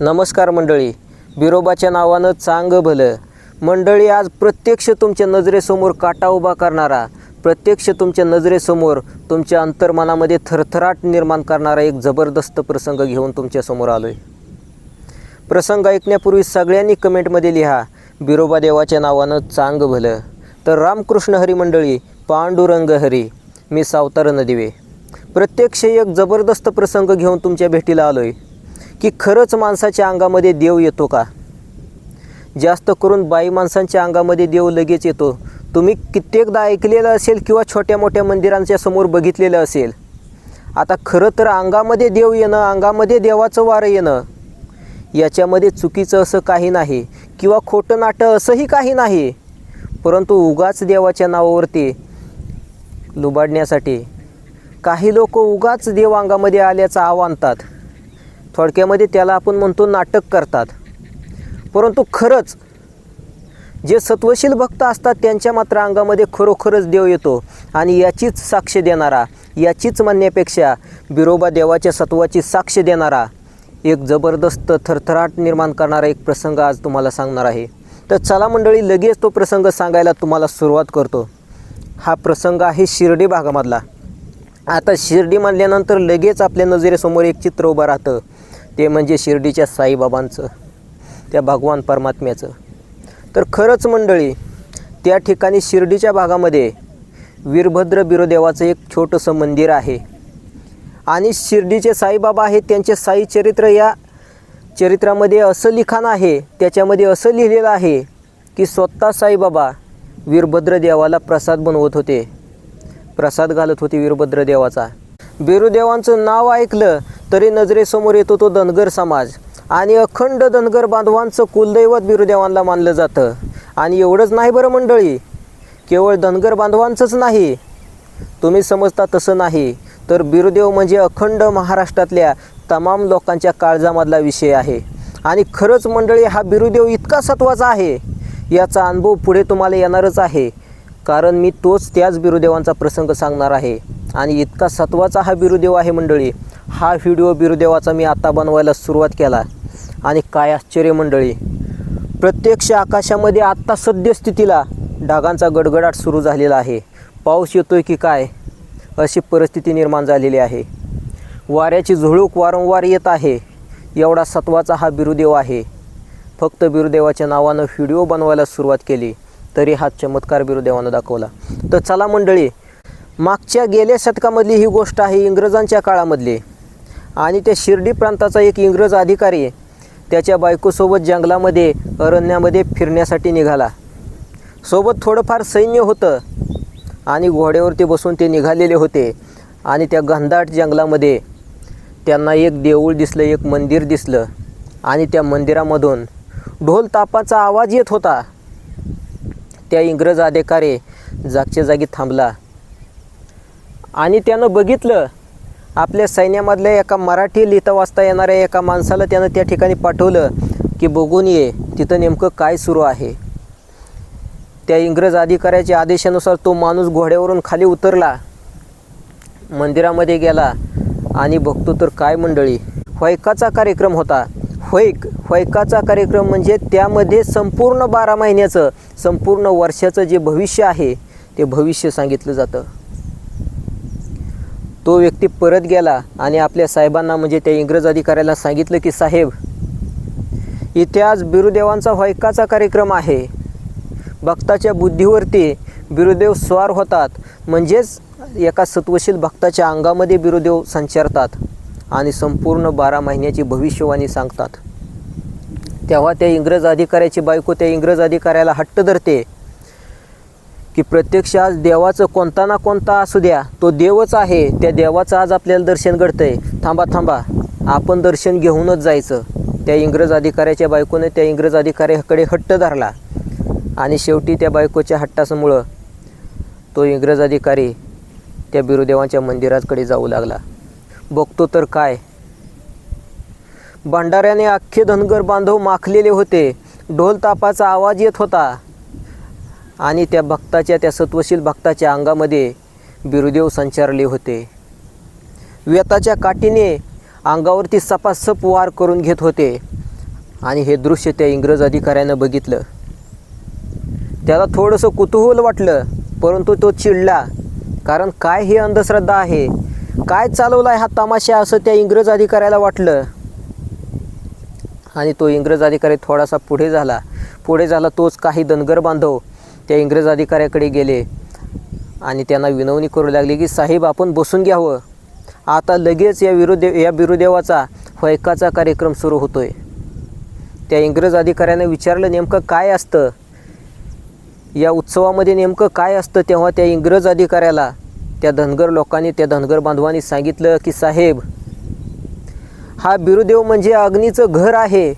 नमस्कार मंडळी. बिरोबाच्या नावानं चांग भलं. मंडळी आज प्रत्यक्ष तुमच्या नजरेसमोर काटा उभा करणारा प्रत्यक्ष तुमच्या नजरेसमोर तुमच्या अंतर्मनामध्ये थरथराट निर्माण करणारा एक जबरदस्त प्रसंग घेऊन तुमच्यासमोर आलो आहे प्रसंग ऐकण्यापूर्वी सगळ्यांनी कमेंटमध्ये लिहा बिरोबा देवाच्या नावानं चांग भलं. तर रामकृष्ण हरी मंडळी पांडुरंग हरी मी सावतार नदिवे. प्रत्यक्ष एक जबरदस्त प्रसंग घेऊन तुमच्या भेटीला आलो आहे की खरंच माणसाच्या अंगामध्ये देव येतो का? जास्त करून बाई माणसांच्या अंगामध्ये देव लगेच येतो. तुम्ही कित्येकदा ऐकलेलं असेल किंवा छोट्या मोठ्या मंदिरांच्या समोर बघितलेलं असेल. आता खरं तर अंगामध्ये देव येणं अंगामध्ये देवाचं वारं येणं याच्यामध्ये चुकीचं असं काही नाही किंवा खोटं नाटं असंही काही नाही. परंतु उगाच देवाच्या नावावरती लुबाडण्यासाठी काही लोक उगाच देव अंगामध्ये आल्याचं आव आणतात. थोडक्यामध्ये त्याला आपण म्हणतो नाटक करतात. परंतु खरंच जे सत्वशील भक्त असतात त्यांच्या मात्र अंगामध्ये खरोखरच देव येतो आणि याचीच साक्ष देणारा याचीच म्हणण्यापेक्षा बिरोबा देवाच्या सत्वाची साक्ष देणारा एक जबरदस्त थरथराट निर्माण करणारा एक प्रसंग आज तुम्हाला सांगणार आहे. तर चला मंडळी लगेच तो प्रसंग सांगायला तुम्हाला सुरुवात करतो. हा प्रसंग आहे शिर्डी भागामधला. आता शिर्डी मानल्यानंतर लगेच आपल्या नजरेसमोर एक चित्र उभं राहतं. ते म्हणजे शिर्डीच्या साईबाबांचं त्या भगवान परमात्म्याचं. तर खरंच मंडळी त्या ठिकाणी शिर्डीच्या भागामध्ये वीरभद्र बिरोदेवाचं एक छोटंसं मंदिर आहे. आणि शिर्डीचे साईबाबा आहेत त्यांचे साई चरित्र या चरित्रामध्ये असं लिखाण आहे त्याच्यामध्ये असं लिहिलेलं आहे की स्वतः साईबाबा वीरभद्र देवाला प्रसाद बनवत होते. प्रसाद घालत होते वीरभद्र देवाचा. बिरुदेवांचं नाव ऐकलं तरी नजरेसमोर येतो तो धनगर समाज. आणि अखंड धनगर बांधवांचं कुलदैवत बिरुदेवांना मानलं जातं. आणि एवढंच नाही बरं मंडळी केवळ धनगर बांधवांचंच नाही. तुम्ही समजता तसं नाही तर बिरुदेव म्हणजे अखंड महाराष्ट्रातल्या तमाम लोकांच्या काळजामधला विषय आहे. आणि खरंच मंडळी हा बिरुदेव इतका सत्वाचा आहे याचा अनुभव पुढे तुम्हाला येणारच आहे. कारण मी तोच त्याच बिरुदेवांचा प्रसंग सांगणार आहे. आणि इतका सत्वाचा हा बिरुदेव आहे मंडळी. हा व्हिडिओ बिरुदेवाचा मी आता बनवायला सुरुवात केला. आणि काय आश्चर्य मंडळी. प्रत्यक्ष आकाशामध्ये आत्ता सद्यस्थितीला ढगांचा गडगडाट सुरू झालेला आहे. पाऊस येतोय की काय? अशी परिस्थिती निर्माण झालेली आहे. वाऱ्याची झुळूक वारंवार येत आहे. एवढा सत्वाचा हा बिरुदेव आहे. फक्त बिरुदेवाच्या नावानं व्हिडिओ बनवायला सुरुवात केली. तरी हा चमत्कार बिरुदेवानं दाखवला. तर चला मंडळी मागच्या गेल्या शतकामधली ही गोष्ट आहे इंग्रजांच्या काळामधली. आणि त्या शिर्डी प्रांताचा एक इंग्रज अधिकारी त्याच्या बायकोसोबत जंगलामध्ये अरण्यामध्ये फिरण्यासाठी निघाला. सोबत थोडंफार सैन्य होतं आणि घोड्यावरती बसून ते निघालेले होते आणि त्या घनदाट जंगलामध्ये त्यांना एक देऊळ दिसलं एक मंदिर दिसलं आणि त्या मंदिरामधून ढोल तापाचा आवाज येत होता. त्या इंग्रज अधिकारी जागच्या जागी थांबला. आणि त्यानं बघितलं आपल्या सैन्यामधल्या एका मराठी लिहिता वाचता येणाऱ्या एका माणसाला त्यानं त्या ठिकाणी पाठवलं की बघून ये तिथं नेमकं काय सुरू आहे. त्या इंग्रज अधिकाऱ्याच्या आदेशानुसार तो माणूस घोड्यावरून खाली उतरला मंदिरामध्ये गेला आणि बघतो तर काय मंडळी. होयकाचा कार्यक्रम होता. होयक होयकाचा कार्यक्रम म्हणजे त्यामध्ये संपूर्ण बारा महिन्याचं संपूर्ण वर्षाचं जे भविष्य आहे ते भविष्य सांगितलं जातं. तो व्यक्ती परत गेला आणि आपल्या साहेबांना म्हणजे त्या इंग्रज अधिकाऱ्याला सांगितलं की साहेब इथे आज बिरुदेवांचा व्हयकाचा कार्यक्रम आहे. भक्ताच्या बुद्धीवरती बिरुदेव स्वार होतात. म्हणजेच एका सत्वशील भक्ताच्या अंगामध्ये बिरुदेव संचारतात आणि संपूर्ण बारा महिन्याची भविष्यवाणी सांगतात. तेव्हा त्या इंग्रज अधिकाऱ्याची बायको त्या इंग्रज अधिकाऱ्याला हट्ट धरते. की प्रत्यक्ष आज देवाचं कोणता ना कोणता असू द्या तो देवच आहे त्या देवाचं आज आपल्याला दर्शन घडतंय. थांबा थांबा. आपण दर्शन घेऊनच जायचं. त्या इंग्रज अधिकाऱ्याच्या बायकोने त्या इंग्रज अधिकाऱ्याकडे हट्ट धरला. आणि शेवटी त्या बायकोच्या हट्टासमुळं तो इंग्रज अधिकारी त्या बिरुदेवांच्या मंदिराकडे जाऊ लागला. बघतो तर काय? भंडाऱ्याने अख्खे धनगर बांधव माखलेले होते. ढोल तापाचा आवाज येत होता. आणि त्या भक्ताच्या त्या सत्वशील भक्ताच्या अंगामध्ये बिरुदेव संचारले होते. व्यताच्या काठीने अंगावरती सपासप वार करून घेत होते. आणि हे दृश्य त्या इंग्रज अधिकाऱ्यानं बघितलं. त्याला थोडंसं कुतूहल वाटलं परंतु तो चिडला कारण काय ही अंधश्रद्धा आहे? काय चालवला आहे हा तमाशा? असं त्या इंग्रज अधिकाऱ्याला वाटलं. आणि तो इंग्रज अधिकारी थोडासा पुढे झाला. पुढे झाला तोच काही धनगर बांधव त्या इंग्रज अधिकाऱ्याकडे गेले आणि त्यांना विनवणी करू लागली की साहेब आपण बसून घ्यावं. आता लगेच या विरुदेव या बिरुदेवाचा फैकाचा कार्यक्रम सुरू होतो आहे त्या इंग्रज अधिकाऱ्याने विचारलं नेमकं काय असतं? या उत्सवामध्ये नेमकं काय असतं? तेव्हा त्या इंग्रज अधिकाऱ्याला त्या धनगर लोकांनी त्या धनगर बांधवांनी सांगितलं की साहेब हा बिरुदेव म्हणजे अग्नीचं घर आहे.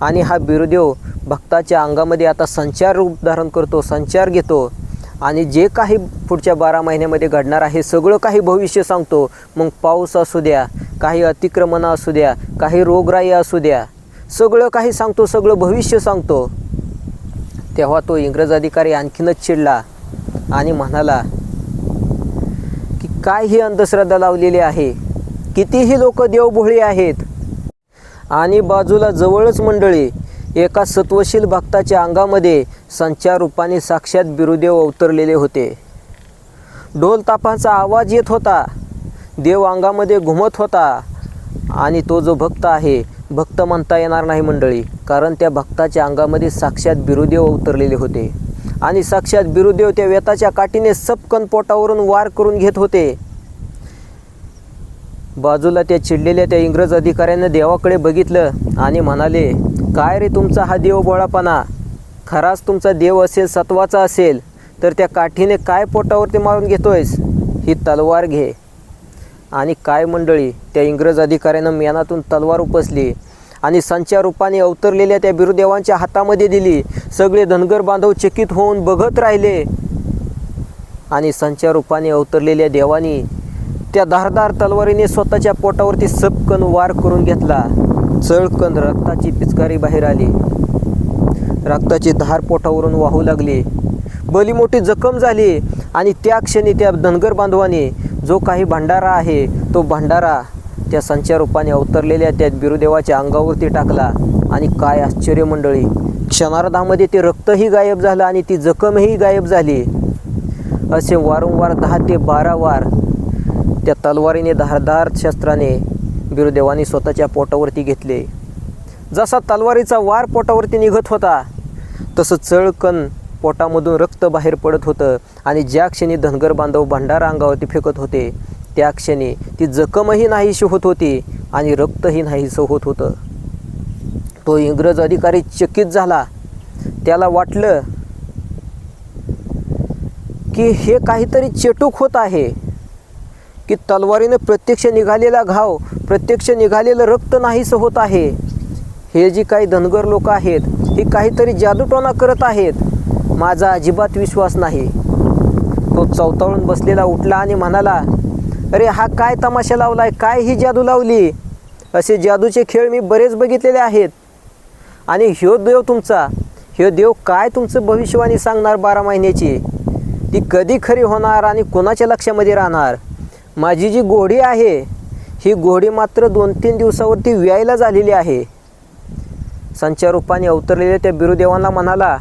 आणि हा बिरुदेव भक्ताच्या अंगामध्ये आता संचार रूप धारण करतो संचार घेतो. आणि जे काही पुढच्या बारा महिन्यामध्ये घडणार आहे सगळं काही भविष्य सांगतो. मग पाऊस असू द्या काही अतिक्रमणं असू द्या काही रोगराई असू द्या सगळं काही सांगतो सगळं भविष्य सांगतो. तेव्हा तो इंग्रज अधिकारी आणखीनच चिडला आणि म्हणाला की काय ही अंधश्रद्धा लावलेली आहे? कितीही लोक देवभोळी आहेत आणि बाजूला जवळच मंडळी एका सत्वशील भक्ताच्या अंगामध्ये संचार रूपाने साक्षात बिरुदेव अवतरलेले होते. ढोल तापांचा आवाज येत होता. देव अंगामध्ये घुमत होता. आणि तो जो भक्त आहे भक्त म्हणता येणार नाही मंडळी कारण त्या भक्ताच्या अंगामध्ये साक्षात बिरुदेव अवतरलेले होते. आणि साक्षात बिरुदेव त्या वेताच्या काठीने सपकन पोटावरून वार करून घेत होते. बाजूला त्या चिडलेल्या त्या इंग्रज अधिकाऱ्यानं देवाकडे बघितलं आणि म्हणाले काय रे तुमचा हा देव बोळापणा खराच तुमचा देव असेल सत्वाचा असेल तर त्या काठीने काय पोटावरती मारून घेतोयस? ही तलवार घे. आणि काय मंडळी त्या इंग्रज अधिकाऱ्यानं मेनातून तलवार उपसली आणि संच्या रूपाने अवतरलेल्या त्या बिरुदेवांच्या हातामध्ये दिली. सगळे धनगर बांधव चकित होऊन बघत राहिले. आणि संचार रूपाने अवतरलेल्या देवानी त्या धारदार तलवारीने स्वतःच्या पोटावरती सपकन वार करून घेतला. चळकन रक्ताची पिचकारी बाहेर आली. रक्ताची धार पोटावरून वाहू लागली. बली मोठी जखम झाली आणि त्या क्षणी त्या धनगर बांधवाने जो काही भंडारा आहे तो भंडारा त्या संच्या रूपाने अवतरलेल्या त्या बिरुदेवाच्या अंगावरती टाकला आणि काय आश्चर्य मंडळी क्षणार्धामध्ये ते रक्तही गायब झालं आणि ती जखमही गायब झाली. असे वारंवार दहा ते बारा वार त्या तलवारीने धारदार शस्त्राने बिरुदेवाने स्वतःच्या पोटावरती घेतले. जसा तलवारीचा वार पोटावरती निघत होता तसं चळकण पोटामधून रक्त बाहेर पडत होतं आणि ज्या क्षणी धनगर बांधव भंडारा अंगावरती फेकत होते त्या क्षणी ती जखमही नाहीशी होत होती आणि रक्तही नाहीसं होत होतं. तो इंग्रज अधिकारी चकित झाला. त्याला वाटलं की हे काहीतरी चेटूक होत आहे. की तलवारीनं प्रत्यक्ष निघालेला घाव प्रत्यक्ष निघालेलं रक्त नाहीसं होत आहे. हे जी काही धनगर लोक आहेत ही काहीतरी जादूटोना करत आहेत. माझा अजिबात विश्वास नाही. तो चौताळून बसलेला उठला आणि म्हणाला अरे हा काय तमाशा लावलाय? काय ही जादू लावली? असे जादूचे खेळ मी बरेच बघितलेले आहेत. आणि ह्यो देव तुमचा ह्यो देव काय तुमचं भविष्यवाणी सांगणार बारा महिन्याची? ती कधी खरी होणार आणि कोणाच्या लक्षामध्ये राहणार? माझी जी घोडी आहे ही घोडी मात्र दोन तीन दिवसावरती व्यायला झालेली आहे. संचार रूपाने अवतरलेल्या त्या बिरुदेवांना म्हणाला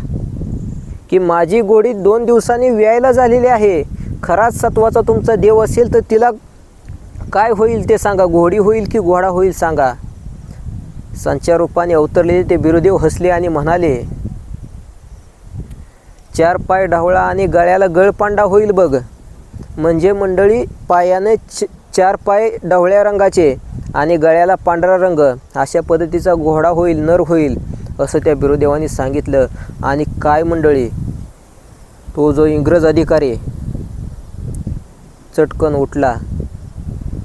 की माझी घोडी दोन दिवसांनी व्यायला झालेली आहे. खराच सत्वाचा तुमचा देव असेल तर तिला काय होईल ते सांगा. घोडी होईल की घोडा होईल सांगा. संचार रूपाने अवतरलेले ते बिरुदेव हसले आणि म्हणाले चार पाय ढवळा आणि गळ्याला गळपांडा होईल बघ. म्हणजे मंडळी पायाने च चार पाय ढवळ्या रंगाचे आणि गळ्याला पांढरा रंग. अशा पद्धतीचा घोडा होईल नर होईल असं त्या बिरुदेवांनी सांगितलं. आणि काय मंडळी? तो जो इंग्रज अधिकारी चटकन उठला.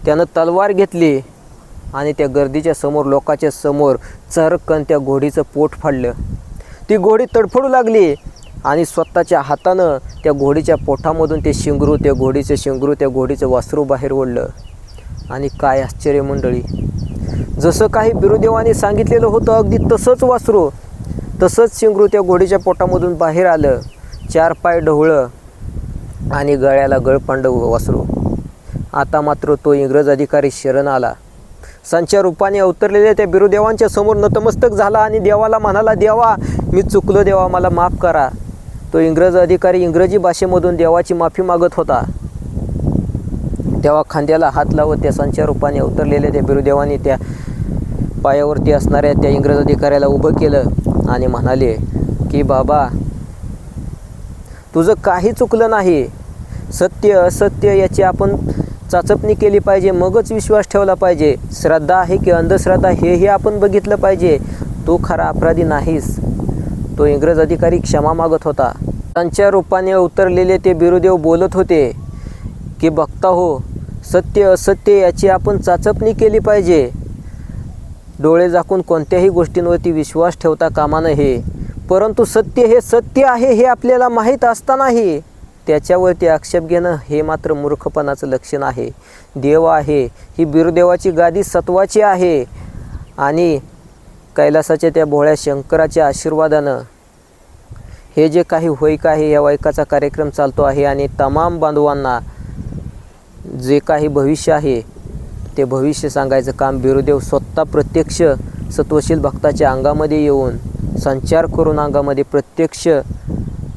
त्यानं तलवार घेतली आणि त्या गर्दीच्या समोर लोकाच्या समोर चरकन त्या घोडीचं पोट फाडलं. ती घोडी तडफडू लागली. आणि स्वतःच्या हातानं त्या घोडीच्या पोटामधून ते शिंगरू त्या घोडीचं शिंगरू त्या घोडीचं वासरू बाहेर ओढलं. आणि काय आश्चर्य मंडळी. जसं काही बिरुदेवाने सांगितलेलं होतं अगदी तसंच वासरू तसंच शिंगरू त्या घोडीच्या पोटामधून बाहेर आलं चार पाय ढवळं आणि गळ्याला गळपांडव वासरू. आता मात्र तो इंग्रज अधिकारी शरण आला. संच्या रूपाने अवतरलेल्या त्या बिरुदेवांच्या समोर नतमस्तक झाला आणि देवाला म्हणाला देवा मी चुकलो देवा मला माफ करा. तो इंग्रज अधिकारी इंग्रजी भाषेमधून देवाची माफी मागत होता. तेव्हा खांद्याला हात लावत त्या संच्या रूपाने अवतरलेल्या त्या बिरुदेवाने त्या पायावरती असणाऱ्या त्या इंग्रज अधिकाऱ्याला उभं केलं आणि म्हणाले की बाबा तुझं काही चुकलं नाही. सत्य असत्य याची आपण चाचपणी केली पाहिजे मगच विश्वास ठेवला पाहिजे. श्रद्धा आहे की अंधश्रद्धा हेही आपण बघितलं पाहिजे. तू खरा अपराधी नाहीस. तो इंग्रज अधिकारी क्षमा मागत होता. त्यांच्या रूपाने उतरलेले ते बिरुदेव बोलत होते की बघता हो सत्य असत्य याची आपण चाचपणी केली पाहिजे. डोळे झाकून कोणत्याही गोष्टींवरती विश्वास ठेवता कामा नये. परंतु सत्य हे सत्य आहे हे आपल्याला माहीत असतानाही. त्याच्यावरती आक्षेप घेणं हे मात्र मूर्खपणाचं लक्षण आहे. देव आहे ही बिरुदेवाची गादी सत्वाची आहे. आणि कैलासाच्या त्या भोळ्या शंकराच्या आशीर्वादानं हे जे काही होईक आहे या वैकाचा कार्यक्रम चालतो आहे आणि तमाम बांधवांना जे काही भविष्य आहे ते भविष्य सांगायचं काम बिरुदेव स्वतः प्रत्यक्ष सत्वशील भक्ताच्या अंगामध्ये येऊन संचार करून अंगामध्ये प्रत्यक्ष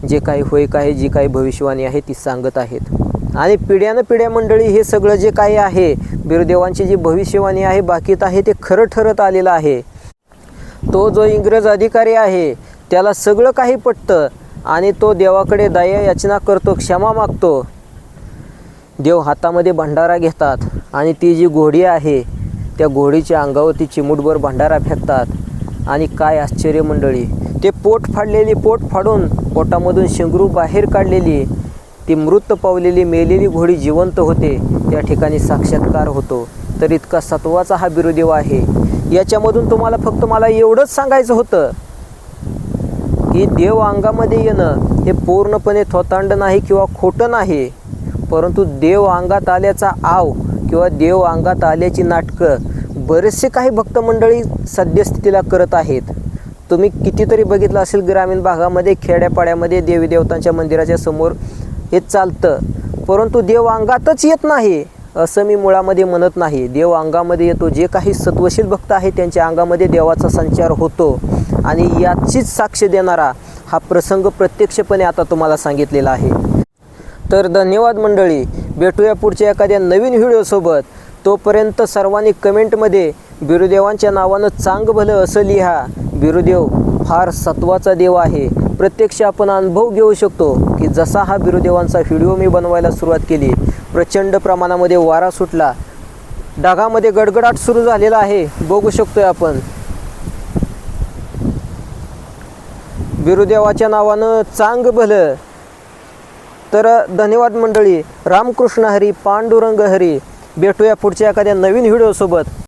जे काही होईक आहे जी काही भविष्यवाणी आहे ती सांगत आहेत. आणि पिढ्यानं पिढ्या मंडळी हे सगळं जे काही आहे बिरुदेवांची जी भविष्यवाणी आहे बाकीत आहे ते खरं ठरत आलेलं आहे. तो जो इंग्रज अधिकारी आहे त्याला सगळं काही पटतं आणि तो देवाकडे दया याचना करतो क्षमा मागतो. देव हातामध्ये भंडारा घेतात आणि ती जी घोडी आहे त्या घोडीच्या अंगावरती चिमुटभर भंडारा फेकतात. आणि काय आश्चर्य मंडळी ते पोट फाडलेली पोट फाडून पोटामधून शेंगरू बाहेर काढलेली ती मृत पावलेली मेलेली घोडी जिवंत होते त्या ठिकाणी साक्षात्कार होतो. तर इतका सत्वाचा हा बिरुदेव आहे. याच्यामधून तुम्हाला फक्त मला एवढंच सांगायचं होतं की देव अंगामध्ये येणं हे पूर्णपणे थोतांड नाही किंवा खोटं नाही परंतु देव अंगात आल्याचा आव किंवा देव अंगात आल्याची नाटकं बरेचसे काही भक्त मंडळी सद्यस्थितीला करत आहेत. तुम्ही कितीतरी बघितलं असेल ग्रामीण भागामध्ये खेड्यापाड्यामध्ये देवी देवतांच्या मंदिराच्या समोर हे चालतं परंतु देव अंगातच येत नाही. असं मी मुळामध्ये म्हणत नाही. देव अंगामध्ये येतो. जे काही सत्वशील भक्त आहे त्यांच्या अंगामध्ये देवाचा संचार होतो. आणि याचीच साक्ष देणारा हा प्रसंग प्रत्यक्षपणे आता तुम्हाला सांगितलेला आहे. तर धन्यवाद मंडळी. भेटूया पुढच्या एखाद्या नवीन व्हिडिओसोबत. तोपर्यंत सर्वांनी कमेंटमध्ये बिरुदेवांच्या नावानं चांग भलं असं लिहा. बिरुदेव फार सत्वाचा देव आहे. प्रत्यक्ष आपण अनुभव घेऊ शकतो की जसा हा बिरुदेवांचा व्हिडिओ मी बनवायला सुरुवात केली प्रचंड प्रमाणामध्ये वारा सुटला. ढगामध्ये गडगडाट सुरू झालेला आहे. बघू शकतोय आपण. बिरुदेवाच्या नावानं चांग भलं. तर धन्यवाद मंडळी. रामकृष्ण हरी पांडुरंग हरी. भेटूया पुढच्या एखाद्या नवीन व्हिडिओसोबत.